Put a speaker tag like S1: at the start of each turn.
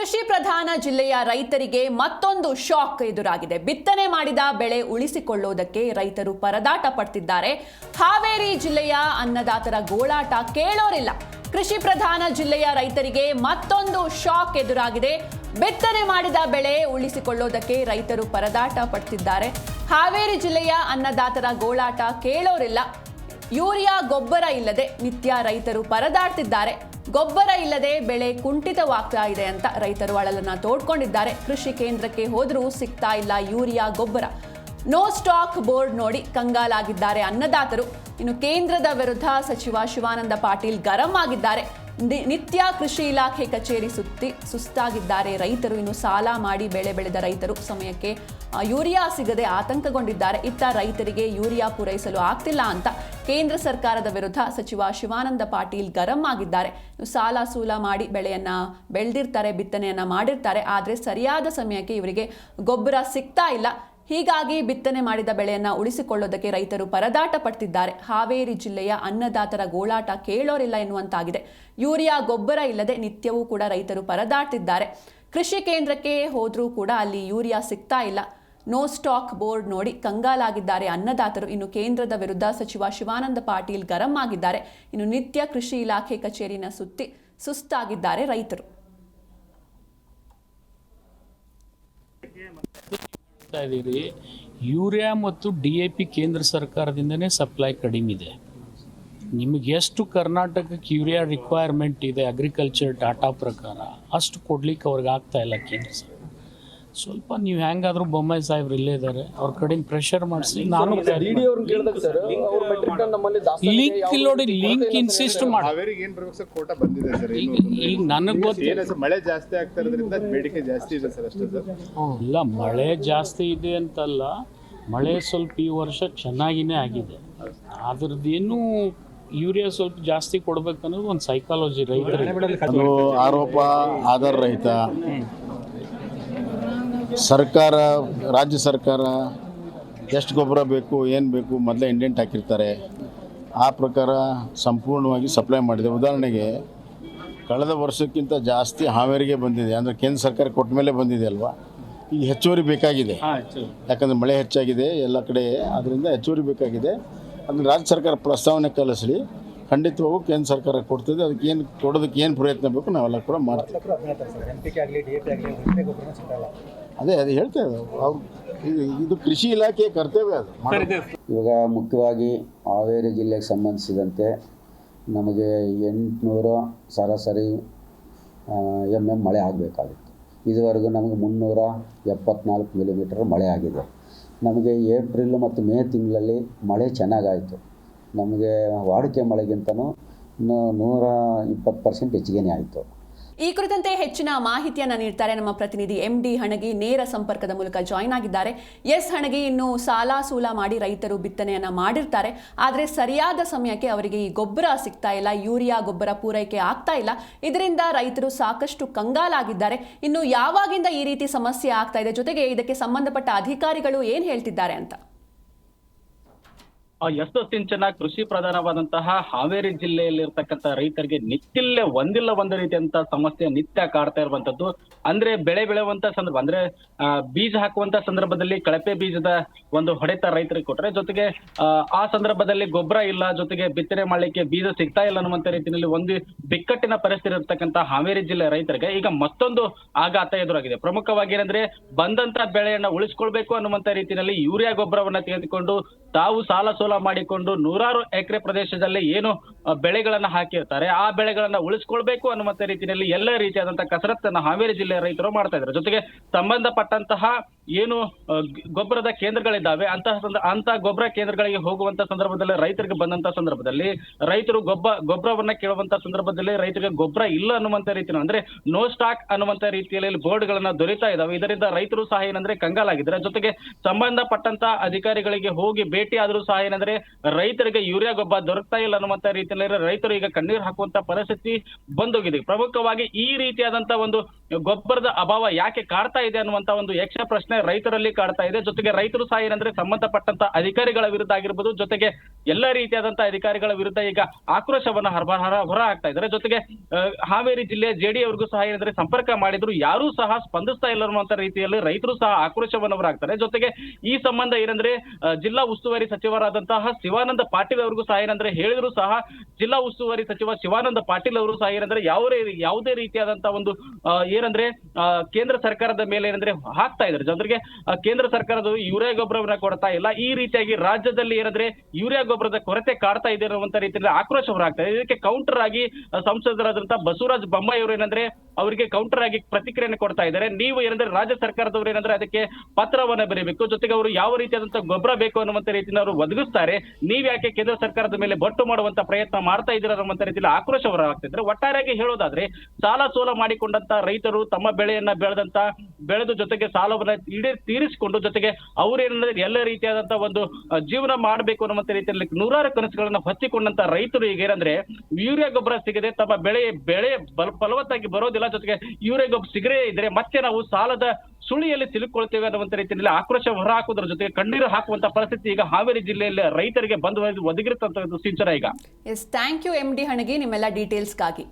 S1: ಕೃಷಿ ಪ್ರಧಾನ ಜಿಲ್ಲೆಯ ರೈತರಿಗೆ ಮತ್ತೊಂದು ಶಾಕ್ ಎದುರಾಗಿದೆ. ಬಿತ್ತನೆ ಮಾಡಿದ ಬೆಳೆ ಉಳಿಸಿಕೊಳ್ಳುವುದಕ್ಕೆ ರೈತರು ಪರದಾಟ ಪಡ್ತಿದ್ದಾರೆ. ಹಾವೇರಿ ಜಿಲ್ಲೆಯ ಅನ್ನದಾತರ ಗೋಳಾಟ ಕೇಳೋರಿಲ್ಲ. ಕೃಷಿ ಪ್ರಧಾನ ಜಿಲ್ಲೆಯ ರೈತರಿಗೆ ಮತ್ತೊಂದು ಶಾಕ್ ಎದುರಾಗಿದೆ. ಬಿತ್ತನೆ ಮಾಡಿದ ಬೆಳೆ ಉಳಿಸಿಕೊಳ್ಳೋದಕ್ಕೆ ರೈತರು ಪರದಾಟ ಪಡ್ತಿದ್ದಾರೆ. ಹಾವೇರಿ ಜಿಲ್ಲೆಯ ಅನ್ನದಾತರ ಗೋಳಾಟ ಕೇಳೋರಿಲ್ಲ. ಯೂರಿಯಾ ಗೊಬ್ಬರ ಇಲ್ಲದೆ ನಿತ್ಯ ರೈತರು ಪರದಾಡ್ತಿದ್ದಾರೆ. ಗೊಬ್ಬರ ಇಲ್ಲದೆ ಬೆಳೆ ಕುಂಠಿತವಾಗ್ತಾ ಇದೆ ಅಂತ ರೈತರು ಅಳಲನ್ನ ತೋಡ್ಕೊಂಡಿದ್ದಾರೆ. ಕೃಷಿ ಕೇಂದ್ರಕ್ಕೆ ಹೋದರೂ ಸಿಗ್ತಾ ಇಲ್ಲ ಯೂರಿಯಾ ಗೊಬ್ಬರ. ನೋ ಸ್ಟಾಕ್ ಬೋರ್ಡ್ ನೋಡಿ ಕಂಗಾಲಾಗಿದ್ದಾರೆ ಅನ್ನದಾತರು. ಇನ್ನು ಕೇಂದ್ರದ ವಿರುದ್ಧ ಸಚಿವ ಶಿವಾನಂದ ಪಾಟೀಲ್ ಗರಂ ಆಗಿದ್ದಾರೆ. ನಿತ್ಯ ಕೃಷಿ ಇಲಾಖೆ ಕಚೇರಿ ಸುತ್ತಿ, ಸುಸ್ತಾಗಿದ್ದಾರೆ. ರೈತರು ಇನ್ನು ಸಾಲ ಮಾಡಿ ಬೆಳೆ ಬೆಳೆದ ರೈತರು ಸಮಯಕ್ಕೆ ಯೂರಿಯಾ ಸಿಗದೆ ಆತಂಕಗೊಂಡಿದ್ದಾರೆ. ಇತ್ತ ರೈತರಿಗೆ ಯೂರಿಯಾ ಪೂರೈಸಲು ಆಗ್ತಿಲ್ಲ ಅಂತ ಕೇಂದ್ರ ಸರ್ಕಾರದ ವಿರುದ್ಧ ಸಚಿವ ಶಿವಾನಂದ ಪಾಟೀಲ್ ಗರಂ ಆಗಿದ್ದಾರೆ. ಸಾಲ ಸೂಲ ಮಾಡಿ ಬೆಳೆಯನ್ನ ಬೆಳೆದಿರ್ತಾರೆ, ಬಿತ್ತನೆಯನ್ನ ಮಾಡಿರ್ತಾರೆ. ಆದರೆ ಸರಿಯಾದ ಸಮಯಕ್ಕೆ ಇವರಿಗೆ ಗೊಬ್ಬರ ಸಿಗ್ತಾ ಇಲ್ಲ. ಹೀಗಾಗಿ ಬಿತ್ತನೆ ಮಾಡಿದ ಬೆಳೆಯನ್ನು ಉಳಿಸಿಕೊಳ್ಳೋದಕ್ಕೆ ರೈತರು ಪರದಾಟ ಪಡ್ತಿದ್ದಾರೆ. ಹಾವೇರಿ ಜಿಲ್ಲೆಯ ಅನ್ನದಾತರ ಗೋಳಾಟ ಕೇಳೋರಿಲ್ಲ ಎನ್ನುವಂತಾಗಿದೆ. ಯೂರಿಯಾ, ಗೊಬ್ಬರ ಇಲ್ಲದೆ ನಿತ್ಯವೂ ಕೂಡ ರೈತರು ಪರದಾಡ್ತಿದ್ದಾರೆ. ಕೃಷಿ ಕೇಂದ್ರಕ್ಕೆ ಹೋದ್ರೂ ಕೂಡ ಅಲ್ಲಿ ಯೂರಿಯಾ ಸಿಗ್ತಾ ಇಲ್ಲ. ನೋ ಸ್ಟಾಕ್ ಬೋರ್ಡ್ ನೋಡಿ ಕಂಗಾಲಾಗಿದ್ದಾರೆ ಅನ್ನದಾತರು. ಇನ್ನು ಕೇಂದ್ರದ ವಿರುದ್ಧ ಸಚಿವ ಶಿವಾನಂದ ಪಾಟೀಲ್ ಗರಂ ಆಗಿದ್ದಾರೆ. ಇನ್ನು ನಿತ್ಯ ಕೃಷಿ ಇಲಾಖೆ ಕಚೇರಿನ ಸುತ್ತಿ ಸುಸ್ತಾಗಿದ್ದಾರೆ ರೈತರು.
S2: ಮಾಡ್ತಾ ಇದ್ದೀರಿ, ಯೂರಿಯಾ ಮತ್ತು ಡಿ ಎ ಪಿ ಕೇಂದ್ರ ಸರ್ಕಾರದಿಂದನೇ ಸಪ್ಲೈ ಕಡಿಮೆ ಇದೆ. ನಿಮಗೆ ಎಷ್ಟು ಕರ್ನಾಟಕಕ್ಕೆ ಯೂರಿಯಾ ರಿಕ್ವೈರ್ಮೆಂಟ್ ಇದೆ ಅಗ್ರಿಕಲ್ಚರ್ ಡಾಟಾ ಪ್ರಕಾರ? ಅಷ್ಟು ಕೊಡ್ಲಿಕ್ಕೆ ಅವ್ರಿಗೆ ಆಗ್ತಾ ಇಲ್ಲ ಕೇಂದ್ರ ಸರ್ಕಾರ. ಸ್ವಲ್ಪ ನೀವು ಹೆಂಗಾದ್ರೂ ಬೊಮ್ಮಾಯಿ ಸಾಹೇಬ್ರು ಇಲ್ಲೇ ಇದ್ದಾರೆ. ಅವ್ರ ಕಡೆಯಿಂದ ಪ್ರೆಷರ್ ಮಾಡಿಸಿ ನಾನು
S3: ಡಿಡಿ ಅವ್ರನ್ನ ಸರ್ ಅವ್ರ ಮೆಟ್ರಿಕ್ ನಮ್ಮಲ್ಲಿ ದಾಸ್ತಾನಿಗೆ
S2: ಲಿಂಕ್
S3: ಇಲ್ಲಿ
S2: ನೋಡಿ ಲಿಂಕ್ ಇನ್ಸಿಸ್ಟ್. ಮಾಡಿ.
S4: ಹಾವೇರಿಗೆ ಏನ್ ಬರ್ಬೇಕು ಸರ್ ಕೋಟ ಬಂದಿದೆ ಸರ್
S2: ಈಗ-. ನನಗೆ ಗೊತ್ತು
S4: ಸರ್ ಮಳೆ ಜಾಸ್ತಿ ಆಗ್ತಾ ಇರೋದ್ರಿಂದ ಬೇಡಿಕೆ ಜಾಸ್ತಿ ಇದೆ ಸರ್ ಅಷ್ಟೇ ಸರ್
S2: ಇಲ್ಲ ಮಳೆ ಜಾಸ್ತಿ ಇದೆ ಅಂತಲ್ಲ ಮಳೆ ಸ್ವಲ್ಪ ಈ ವರ್ಷ ಚೆನ್ನಾಗಿನೇ ಆಗಿದೆ. ಅದ್ರದ್ದೇನು ಯೂರಿಯಾ ಸ್ವಲ್ಪ ಜಾಸ್ತಿ ಕೊಡ್ಬೇಕನ್ನೋದು ಒಂದು ಸೈಕಾಲಜಿ ರೈತರಿಗೆ.
S5: ಆರೋಪ ಆಧಾರ ರಹಿತ. ಸರ್ಕಾರ ರಾಜ್ಯ ಸರ್ಕಾರ ಎಷ್ಟು ಗೊಬ್ಬರ ಬೇಕು ಏನು ಬೇಕು ಮೊದಲೇ ಇಂಡೆಂಟ್ ಹಾಕಿರ್ತಾರೆ. ಆ ಪ್ರಕಾರ ಸಂಪೂರ್ಣವಾಗಿ ಸಪ್ಲೈ ಮಾಡಿದೆ. ಉದಾಹರಣೆಗೆ ಕಳೆದ ವರ್ಷಕ್ಕಿಂತ ಜಾಸ್ತಿ ಹಾವೇರಿಗೆ ಬಂದಿದೆ. ಅಂದರೆ ಕೇಂದ್ರ ಸರ್ಕಾರ ಕೊಟ್ಟ ಮೇಲೆ ಬಂದಿದೆ ಅಲ್ವಾ? ಈಗ ಹೆಚ್ಚುವರಿ ಬೇಕಾಗಿದೆ. ಯಾಕಂದರೆ ಮಳೆ ಹೆಚ್ಚಾಗಿದೆ ಎಲ್ಲ ಕಡೆ ಅದರಿಂದ ಹೆಚ್ಚುವರಿ ಬೇಕಾಗಿದೆ. ಅದನ್ನು ರಾಜ್ಯ ಸರ್ಕಾರ ಪ್ರಸ್ತಾವನೆ ಕಲಿಸಲಿ. ಖಂಡಿತವಾಗೂ ಕೇಂದ್ರ ಸರ್ಕಾರ ಕೊಡ್ತದೆ. ಅದಕ್ಕೆ ಏನು ಕೊಡೋದಕ್ಕೆ ಏನು ಪ್ರಯತ್ನ ಬೇಕು ನಾವೆಲ್ಲ ಕೂಡ ಮಾಡ್ತೀವಿ. ಅದೇ ಅದೇ ಹೇಳ್ತೇವೆ ಇದ್ದಾರೆ ಅವ್ರು ಇದು ಕೃಷಿ ಇಲಾಖೆ ಕರ್ತವ್ಯ ಅದು.
S6: ಇವಾಗ ಮುಖ್ಯವಾಗಿ ಹಾವೇರಿ ಜಿಲ್ಲೆಗೆ ಸಂಬಂಧಿಸಿದಂತೆ ನಮಗೆ ಎಂಟುನೂರು ಸರಾಸರಿ ಎಂ ಎಂ ಮಳೆ ಆಗಬೇಕಾಗಿತ್ತು. ಇದುವರೆಗೂ ನಮಗೆ ಮುನ್ನೂರ ಎಪ್ಪತ್ನಾಲ್ಕು ಮಿಲಿಮೀಟರ್ ಮಳೆ ಆಗಿದೆ. ನಮಗೆ ಏಪ್ರಿಲ್ ಮತ್ತು ಮೇ ತಿಂಗಳಲ್ಲಿ ಮಳೆ ಚೆನ್ನಾಗಾಯಿತು. ನಮಗೆ ವಾಡಿಕೆ ಮಳೆಗಿಂತನೂ ನೂರ ಇಪ್ಪತ್ತು ಪರ್ಸೆಂಟ್ ಹೆಚ್ಚಿಗೆನೇ ಆಯಿತು.
S1: ಈ ಕುರಿತಂತೆ ಹೆಚ್ಚಿನ ಮಾಹಿತಿಯನ್ನು ನೀಡ್ತಾರೆ ನಮ್ಮ ಪ್ರತಿನಿಧಿ ಎಂ ಡಿ ಹಣಗಿ. ನೇರ ಸಂಪರ್ಕದ ಮೂಲಕ ಜಾಯ್ನ್ ಆಗಿದ್ದಾರೆ. ಎಸ್ ಹಣಗಿ ಇನ್ನು ಸಾಲ ಸೂಲ ಮಾಡಿ ರೈತರು ಬಿತ್ತನೆಯನ್ನು ಮಾಡಿರ್ತಾರೆ. ಆದರೆ ಸರಿಯಾದ ಸಮಯಕ್ಕೆ ಅವರಿಗೆ ಈ ಗೊಬ್ಬರ ಸಿಗ್ತಾ ಇಲ್ಲ. ಯೂರಿಯಾ ಗೊಬ್ಬರ ಪೂರೈಕೆ ಆಗ್ತಾ ಇಲ್ಲ. ಇದರಿಂದ ರೈತರು ಸಾಕಷ್ಟು ಕಂಗಾಲಾಗಿದ್ದಾರೆ. ಇನ್ನು ಯಾವಾಗಿಂದ ಈ ರೀತಿ ಸಮಸ್ಯೆ ಆಗ್ತಾ ಇದೆ? ಜೊತೆಗೆ ಇದಕ್ಕೆ ಸಂಬಂಧಪಟ್ಟ ಅಧಿಕಾರಿಗಳು ಏನು ಹೇಳ್ತಿದ್ದಾರೆ ಅಂತ?
S7: ಆ ಎಸ್ತು ಸಿಂಚನ ಕೃಷಿ ಪ್ರಧಾನವಾದಂತಹ ಹಾವೇರಿ ಜಿಲ್ಲೆಯಲ್ಲಿ ಇರ್ತಕ್ಕಂಥ ರೈತರಿಗೆ ನಿತ್ಯಲ್ಲೇ ಒಂದಿಲ್ಲ ಒಂದು ರೀತಿಯಂತ ಸಮಸ್ಯೆ ನಿತ್ಯ ಕಾಡ್ತಾ ಇರುವಂತದ್ದು ಅಂದ್ರೆ ಬೆಳೆ ಬೆಳೆಯುವಂತ ಸಂದರ್ಭ ಅಂದ್ರೆ ಬೀಜ ಹಾಕುವಂತ ಸಂದರ್ಭದಲ್ಲಿ ಕಳಪೆ ಬೀಜದ ಒಂದು ಹೊಡೆತ ರೈತರಿಗೆ ಕೊಟ್ರೆ ಜೊತೆಗೆ ಆ, ಸಂದರ್ಭದಲ್ಲಿ ಗೊಬ್ಬರ ಇಲ್ಲ ಜೊತೆಗೆ ಬಿತ್ತನೆ ಮಾಡ್ಲಿಕ್ಕೆ ಬೀಜ ಸಿಗ್ತಾ ಇಲ್ಲ ಅನ್ನುವಂತ ರೀತಿಯಲ್ಲಿ ಒಂದು ಬಿಕ್ಕಟ್ಟಿನ ಪರಿಸ್ಥಿತಿ ಇರತಕ್ಕಂತ ಹಾವೇರಿ ಜಿಲ್ಲೆ ರೈತರಿಗೆ ಈಗ ಮತ್ತೊಂದು ಆಘಾತ ಎದುರಾಗಿದೆ. ಪ್ರಮುಖವಾಗಿ ಏನಂದ್ರೆ ಬಂದಂತ ಬೆಳೆಯನ್ನ ಉಳಿಸ್ಕೊಳ್ಬೇಕು ಅನ್ನುವಂತ ರೀತಿಯಲ್ಲಿ ಯೂರಿಯಾ ಗೊಬ್ಬರವನ್ನ ತೆಗೆದುಕೊಂಡು ತಾವು ಸೋಲ ಮಾಡಿಕೊಂಡು ನೂರಾರು ಎಕರೆ ಪ್ರದೇಶದಲ್ಲಿ ಏನು ಬೆಳೆಗಳನ್ನ ಹಾಕಿರ್ತಾರೆ. ಆ ಬೆಳೆಗಳನ್ನ ಉಳಿಸ್ಕೊಳ್ಬೇಕು ಅನ್ನುವಂತ ರೀತಿಯಲ್ಲಿ ಎಲ್ಲ ರೀತಿಯಾದಂತಹ ಕಸರತ್ತನ್ನ ಹಾವೇರಿ ಜಿಲ್ಲೆಯ ರೈತರು ಮಾಡ್ತಾ ಇದ್ದಾರೆ. ಜೊತೆಗೆ ಸಂಬಂಧಪಟ್ಟಂತಹ ಏನು ಗೊಬ್ಬರದ ಕೇಂದ್ರಗಳಿದ್ದಾವೆ ಅಂತ ಅಂತಹ ಗೊಬ್ಬರ ಕೇಂದ್ರಗಳಿಗೆ ಹೋಗುವಂತ ಸಂದರ್ಭದಲ್ಲಿ ರೈತರಿಗೆ ಬಂದಂತ ಸಂದರ್ಭದಲ್ಲಿ ರೈತರು ಗೊಬ್ಬ, ಗೊಬ್ಬರವನ್ನ ಕೇಳುವಂತ ಸಂದರ್ಭದಲ್ಲಿ ರೈತರಿಗೆ ಗೊಬ್ಬರ ಇಲ್ಲ ಅನ್ನುವಂತ ರೀತಿ ಅಂದ್ರೆ ನೋ ಸ್ಟಾಕ್ ಅನ್ನುವಂತ ರೀತಿಯಲ್ಲಿ ಬೋರ್ಡ್ ಗಳನ್ನ ದೊರೀತಾ ಇದಾವೆ ಇದರಿಂದ ರೈತರು ಸಹ ಏನಂದ್ರೆ ಕಂಗಾಲಾಗಿದ್ದಾರೆ. ಜೊತೆಗೆ ಸಂಬಂಧಪಟ್ಟಂತ ಅಧಿಕಾರಿಗಳಿಗೆ ಹೋಗಿ ಭೇಟಿ ಆದ್ರೂ ಸಹ ಏನಂದ್ರೆ ರೈತರಿಗೆ ಯೂರಿಯಾ ಗೊಬ್ಬರ ದೊರಕ್ತಾ ಇಲ್ಲ ಅನ್ನುವಂತ ರೀತಿಯಲ್ಲಿ ರೈತರು ಈಗ ಕಣ್ಣೀರು ಹಾಕುವಂತ ಪರಿಸ್ಥಿತಿ ಬಂದೋಗಿದೆ. ಪ್ರಮುಖವಾಗಿ ಈ ರೀತಿಯಾದಂತ ಒಂದು ಗೊಬ್ಬರದ ಅಭಾವ ಯಾಕೆ ಕಾಡ್ತಾ ಇದೆ ಅನ್ನುವಂತ ಒಂದು ಯಕ್ಷ ಪ್ರಶ್ನೆ ರೈತರಲ್ಲಿ ಕಾಡ್ತಾ ಇದೆ. ಜೊತೆಗೆ ರೈತರು ಸಹ ಏನಂದ್ರೆ ಸಂಬಂಧಪಟ್ಟಂತ ಅಧಿಕಾರಿಗಳ ವಿರುದ್ಧ ಆಗಿರ್ಬೋದು, ಜೊತೆಗೆ ಎಲ್ಲ ರೀತಿಯಾದಂತಹ ಅಧಿಕಾರಿಗಳ ವಿರುದ್ಧ ಈಗ ಆಕ್ರೋಶವನ್ನ ಹೊರ ಹೊರ- ಹಾಕ್ತಾ ಇದ್ದಾರೆ. ಜೊತೆಗೆ ಹಾವೇರಿ ಜಿಲ್ಲೆ ಜೆಡಿ ಅವ್ರಿಗೂ ಸಹ ಏನಂದ್ರೆ ಸಂಪರ್ಕ ಮಾಡಿದ್ರು. ಯಾರೂ ಸಹ ಸ್ಪಂದಿಸ್ತಾ ಇಲ್ಲ ಅನ್ನುವಂತ ರೀತಿಯಲ್ಲಿ ರೈತರು ಸಹ ಆಕ್ರೋಶವನ್ನು ಜೊತೆಗೆ ಈ ಸಂಬಂಧ ಏನಂದ್ರೆ ಜಿಲ್ಲಾ ಉಸ್ತುವಾರಿ ಸಚಿವರಾದಂತಹ ಶಿವಾನಂದ ಪಾಟೀಲ್ ಅವ್ರಿಗೂ ಸಹ ಏನಂದ್ರೆ ಹೇಳಿದ್ರು ಸಹ, ಜಿಲ್ಲಾ ಉಸ್ತುವಾರಿ ಸಚಿವ ಶಿವಾನಂದ ಪಾಟೀಲ್ ಅವರು ಸಹ ಏನಂದ್ರೆ ಯಾವುದೇ ಯಾವುದೇ ರೀತಿಯಾದಂತಹ ಒಂದು ಏನಂದ್ರೆ ಕೇಂದ್ರ ಸರ್ಕಾರದ ಮೇಲೆ ಏನಂದ್ರೆ ಹಾಕ್ತಾ ಇದ್ದಾರೆ. ಆ, ಕೇಂದ್ರ ಸರ್ಕಾರದ ಯೂರಿಯಾ ಗೊಬ್ಬರವನ್ನ ಕೊಡ್ತಾ ಇಲ್ಲ. ಈ ರೀತಿಯಾಗಿ ರಾಜ್ಯದಲ್ಲಿ ಏನಂದ್ರೆ ಯೂರಿಯಾ ಗೊಬ್ಬರದ ಕೊರತೆ ಕಾಡ್ತಾ ಇದೆ ಅನ್ನುವಂತ ರೀತಿಯಲ್ಲಿ ಆಕ್ರೋಶ ಹೊರಾಗ್ತಾ ಇದೆ. ಇದಕ್ಕೆ ಕೌಂಟರ್ ಆಗಿ ಸಂಸದರಾದಂತಹ ಬಸವರಾಜ ಬೊಮ್ಮಾಯಿ ಅವರು ಏನಂದ್ರೆ ಅವರಿಗೆ ಕೌಂಟರ್ ಆಗಿ ಪ್ರತಿಕ್ರಿಯೆಯನ್ನು ಕೊಡ್ತಾ ಇದ್ದಾರೆ. ನೀವು ಏನಂದ್ರೆ ರಾಜ್ಯ ಸರ್ಕಾರದವರು ಏನಂದ್ರೆ ಅದಕ್ಕೆ ಪತ್ರವನ್ನ ಬರೀಬೇಕು. ಜೊತೆಗೆ ಅವರು ಯಾವ ರೀತಿಯಾದಂತಹ ಗೊಬ್ಬರ ಬೇಕು ಅನ್ನುವಂತ ರೀತಿಯಲ್ಲಿ ಅವರು ಒದಗಿಸ್ತಾರೆ. ನೀವ್ ಯಾಕೆ ಕೇಂದ್ರ ಸರ್ಕಾರದ ಮೇಲೆ ಬೊಟ್ಟು ಮಾಡುವಂತ ಪ್ರಯತ್ನ ಮಾಡ್ತಾ ಇದ್ದೀರಾ ಅನ್ನುವಂತ ರೀತಿಯಲ್ಲಿ ಆಕ್ರೋಶ ಹೊರಹಾಗ್ತಿದ್ರೆ ಒಟ್ಟಾರೆಯಾಗಿ ಹೇಳೋದಾದ್ರೆ ಸಾಲ ಸೋಲ ಮಾಡಿಕೊಂಡಂತ ರೈತರು ತಮ್ಮ ಬೆಳೆಯನ್ನ ಬೆಳೆದಂತ ಬೆಳೆದು ಜೊತೆಗೆ ಸಾಲವನ್ನ ಈಡೇ ತೀರಿಸಿಕೊಂಡು ಜೊತೆಗೆ ಅವ್ರೇನಂದ್ರೆ ಎಲ್ಲ ರೀತಿಯಾದಂತ ಒಂದು ಜೀವನ ಮಾಡಬೇಕು ಅನ್ನುವಂತ ರೀತಿಯಲ್ಲಿ ನೂರಾರು ಕನಸುಗಳನ್ನ ಹೊತ್ತಿಕೊಂಡಂತ ರೈತರು ಈಗ ಏನಂದ್ರೆ, ಯೂರಿಯಾ ಗೊಬ್ಬರ ಸಿಗದೆ ತಮ್ಮ ಬೆಳೆ ಬೆಳೆ ಫಲವತ್ತಾಗಿ ಬರೋದಿಲ್ಲ, ಜೊತೆಗೆ ಯೂರಿಯಾ ಗೊಬ್ಬರ ಸಿಗದೇ ಇದ್ರೆ ಮತ್ತೆ ನಾವು ಸಾಲದ ಸುಳಿಯಲ್ಲಿ ಸಿಲುಕೊಳ್ತೇವೆ ಅನ್ನುವಂತ ರೀತಿಯಲ್ಲಿ ಆಕ್ರೋಶ ಹೊರ ಜೊತೆಗೆ ಕಣ್ಣೀರು ಹಾಕುವಂತ ಪರಿಸ್ಥಿತಿ ಈಗ ಹಾವೇರಿ ಜಿಲ್ಲೆಯಲ್ಲಿ ರೈತರಿಗೆ ಬಂದು ಒದಗಿರುತ್ತಂತ ಸಿಂಚನ ಈಗ.
S1: Yes thank you M D Hanagi ನಿಮ್ಮೆಲ್ಲ ಡೀಟೇಲ್ಸ್ಗಾಗಿ